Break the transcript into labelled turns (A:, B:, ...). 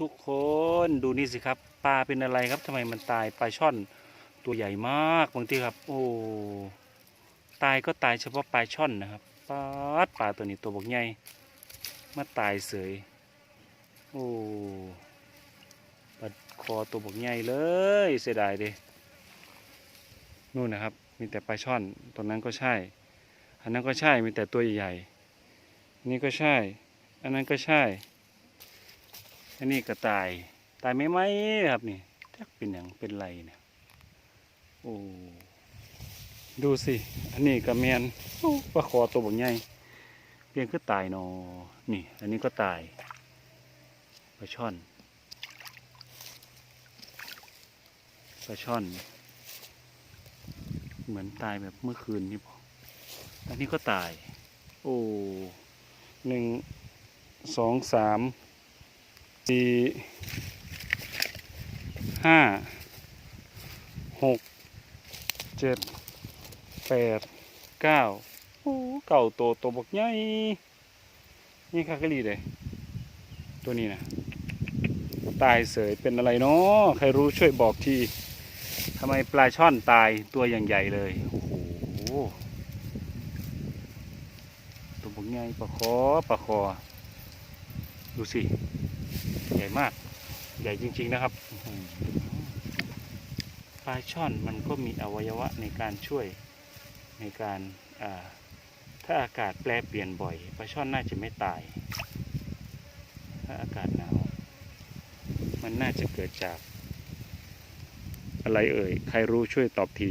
A: ทุกคนดูนี่สิครับปลาเป็นอะไรครับทำไมมันตายปลาช่อนตัวใหญ่มากบางทีครับ โอ้ตายก็ตายเฉพาะปลาช่อนนะครับปลาปลาตัวนี้ตัวบกใหญ่มาตายเสยโอ้ปลาคอตัวบกใหญ่เลยเสียดายเด้นู่นนะครับ มีแต่ปลาช่อนตัวนั้นก็ใช่ อันนั้นก็ใช่มีแต่ตัวใหญ่ๆนี่ก็ใช่ อันนั้นก็ใช่ อันนี้ก็ตาย ตายไหมไหมครับนี่จักเป็นอย่างเป็นไรเนี่ยโอ้ดูสิ อันนี้ก็แมนโอ้ปลาคอตัวบักใหญ่เพียงคือตายเนอนี่ อันนี้ก็ตายปลาช่อนปลาช่อน เหมือนตายแบบเมื่อคืนนี่พออันนี้ก็ตาย โอ้หนึ่งสองสาม สี่ห้าหกเจ็ดแปดเก้าโอ้เก่าโตโตบักใหญ่นี่คากะลีเลยตัวนี้นะตายเสยเป็นอะไรเนาะใครรู้ช่วยบอกทีทำไมปลาช่อนตายตัวอย่างใหญ่เลยโอ้โหตัวบักใหญ่ปลาคอปลาคอดูสิ ใหญ่มาก ใหญ่จริง ๆนะครับปลาช่อนมันก็มีอวัยวะในการช่วยในการาถ้าอากาศแปรเปลี่ยนบ่อยปลาช่อนน่าจะไม่ตาย ถ้าอากาศหนาว มันน่าจะเกิดจาก อะไรเอ่ย ใครรู้ช่วยตอบที